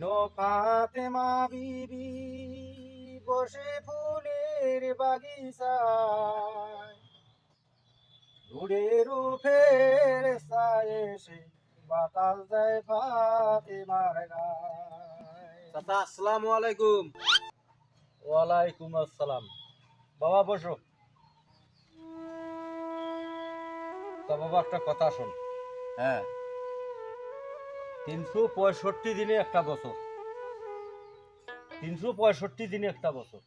দিনো ফাতেমা বিবি বসে ফুলের বাগিচায়। রুডের ফের এসে বাতাস দেয় ফাতেমার গায়। চাচা আসসালামু আলাইকুম। ওয়ালাইকুম আসসালাম। বাবা বসো। তা বাবা একটা কথা শোন। হ্যাঁ। তিনশো পঁয়ষট্টি দিনে একটা বছর। তিনশো পঁয়ষট্টি দিনে একটা বছর।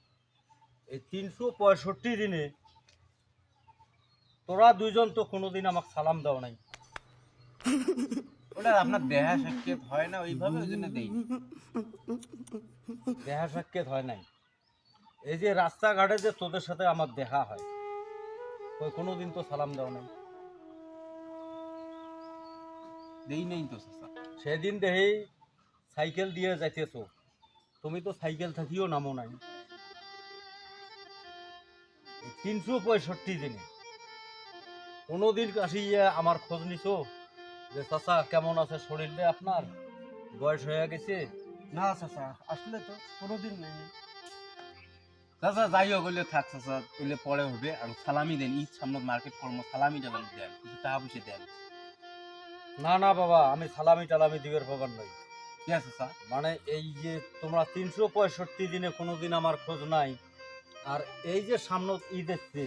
এই তিনশো পঁয়ষট্টি দিনে তোরা দুইজন তো কোনোদিন আমাকে সালাম দাও নাই। ওটা আপনার দেহা সাক্ষাৎ হয় না ওইভাবে, ওই জন্য দেই। দেখা সাক্ষাৎ হয় নাই। এই যে রাস্তাঘাটে যে তোদের সাথে আমার দেখা হয়, ওই কোনোদিন তো সালাম দাও নাই। দেই নেই তো চাচা। সেদিন দেহেই সাইকেল দিয়ে যাইতেছো। তুমি তো সাইকেল থাকিও নামো নাই। তিনশো পঁয়ষট্টি দিনে। কোনোদিন আসিয়া আমার খোঁজ নিছো যে, চাচা, কেমন আছে শরীরটা আপনার বয়স হয়ে গেছে? না, চাচা আসলে তো, কোনোদিন নেই। চাচা, যাই হোক ওইলে থাক, চাচা ওইলে পরে হবে আর সালামি দেন, ঈদ সামনে মার্কেট কর্ম সালামি টালামি দেন কিছু টাকা পয়সা দেন। না না বাবা আমি সালামি টালামি দিবের খবর নই। ঠিক আছে চাচা মানে এই যে তোমরা তিনশো পঁয়ষট্টি দিনে কোনোদিন আমার খোঁজ নাই আর এই যে সামনে ঈদ এসছে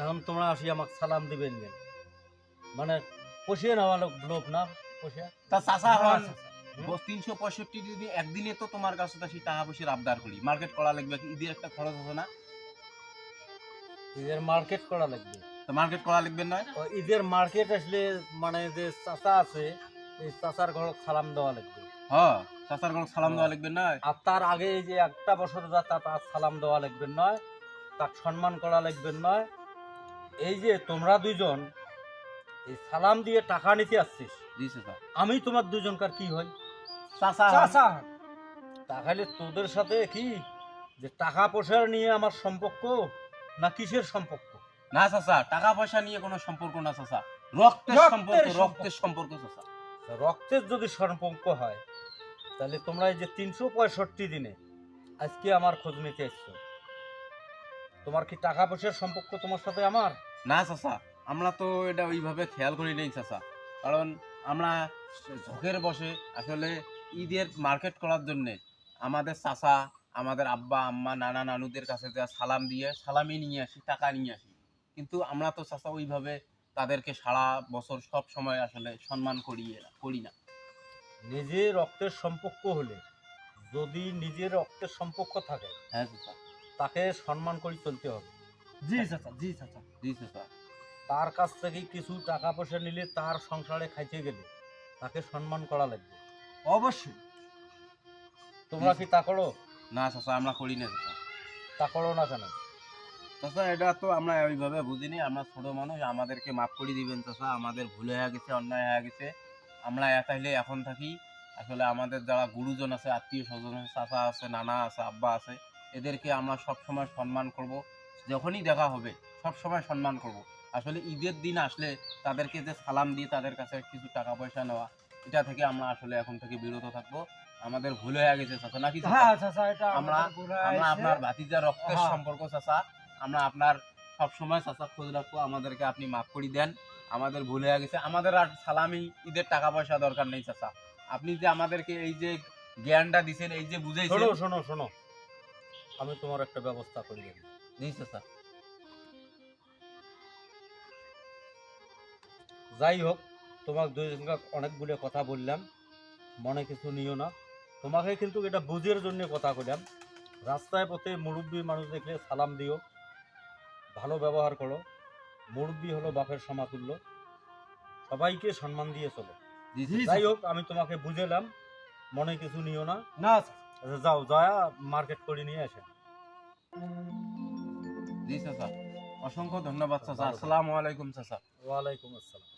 এখন তোমরা আসি আমাকে সালাম দিবেন মানে পুষিয়ে নেওয়া লোক লোক না পুষিয়ে তা চাচা হন তিনশো পঁয়ষট্টি দিন একদিনে তো তোমার কাছে তো সেই টাকা পয়সার আবদার করি। মার্কেট করা লাগবে ঈদের একটা খরচ আছে না? ঈদের মার্কেট করা লাগবে। তো মার্কেট করা লাগবে ও ঈদের মার্কেট আসলে মানে যে চাচা আছে এই চাচার ঘর সালাম দেওয়া লাগবে। হ্যাঁ চাচার ঘর সালাম দেওয়া লাগবে নয় আর তার আগে এই যে একটা বছর যা তার সালাম দেওয়া লাগবে নয় তার সম্মান করা লাগবে নয় এই যে তোমরা দুইজন এই সালাম দিয়ে টাকা নিতে আসছিস। আমি তোমার দুজনকার কি হয় চাচা চাচা তাহলে তোদের সাথে কি? যে টাকা পয়সা নিয়ে আমার সম্পর্ক না কিসের সম্পর্ক? না চাচা টাকা পয়সা নিয়ে কোনো সম্পর্ক না চাচা। রক্তের সম্পর্ক। রক্তের সম্পর্ক চাচা। রক্তের যদি সম্পর্ক হয় তাহলে তোমরা এই যে তিনশো পঁয়ষট্টি দিনে আজকে আমার খোঁজ নিতে এসছো। তোমার কি টাকা পয়সার সম্পর্ক তোমার সাথে আমার? না চাচা আমরা তো এটা ওইভাবে খেয়াল করি নেই চাচা। কারণ আমরা ঝোঁকের বসে আসলে ঈদের মার্কেট করার জন্যে আমাদের চাচা আমাদের আব্বা আম্মা নানা নানুদের কাছে যা সালাম দিয়ে সালামি নিয়ে আসি টাকা নিয়ে আসি। কিন্তু আমরা তো চাচা ওইভাবে তাদেরকে সারা বছর সব সময় আসলে সম্মান করিয়ে করি না। নিজের রক্তের সম্পর্ক হলে যদি নিজের রক্তের সম্পর্ক থাকে হ্যাঁ চাচা। তাকে সম্মান করে চলতে হবে। জি চাচা জি চাচা। জি চাচা। তার কাছ থেকে কিছু টাকা পয়সা নিলে তার সংসারে খাইতে গেলে তাকে সম্মান করা লাগবে। অবশ্যই। তোমরা কি তা করো? না চাচা আমরা করি না চাচা। তা করো না কেন? চাচা এটা তো আমরা ওইভাবে বুঝিনি। আমরা ছোট মানুষ আমাদেরকে মাফ করে দিবেন চাচা। আমাদের ভুল হয়ে গেছে অন্যায় হয়ে গেছে। আমরা একাইলে এখন থাকি। আসলে আমাদের যারা গুরুজন আছে আত্মীয় স্বজন আছে চাচা আছে নানা আছে আব্বা আছে এদেরকে আমরা সব সময় সম্মান করব। যখনই দেখা হবে সব সময় সম্মান করব। আসলে ঈদের দিন আসলে তাদেরকে যে সালাম দিয়ে তাদের কাছে কিছু টাকা পয়সা নেওয়া এটা থেকে আমরা আসলে এখন থেকে বিরত থাকব। আমাদের ভুল হয়ে গেছে চাচা। নাকি? হ্যাঁ আমরা- আমরা আপনার ভাতিজা রক্তের হ্যাঁ। সম্পর্ক চাচা। আমরা আপনার সব সময় চাচা খোঁজ রাখব আমাদেরকে আপনি মাফ করে দেন আমাদের ভুল হয়ে গেছে। আমাদের আর সালামি ঈদের টাকা পয়সা দরকার নেই চাচা। আপনি যে আমাদেরকে এই যে জ্ঞানটা দিছেন এই যে বুঝাইছেন। শোনো শোনো শোনো। আমি তোমার একটা ব্যবস্থা করে দেব। জি চাচা। যাই হোক তোমাকে দুইজনকে অনেকগুলো কথা বললাম। মনে কিছু নিও না। তোমাকে কিন্তু এটা বুঝের জন্য কথা কইলাম রাস্তায় পথে মুরব্বী মানুষ দেখলে সালাম দিও। ভালো ব্যবহার করো। মুরব্বী হলো বাপের সমাতুল্য। সবাইকে সম্মান দিয়ে চলো। যাই হোক আমি তোমাকে বুঝেলাম। মনে কিছু নিও না। না আচ্ছা, যাও জয়া মার্কেট করে নিয়ে আসে জি চাচা অসংখ্য ধন্যবাদ চাচা ভালো আসসালামু আলাইকুম চাচা ওয়ালাইকুম আসসালাম।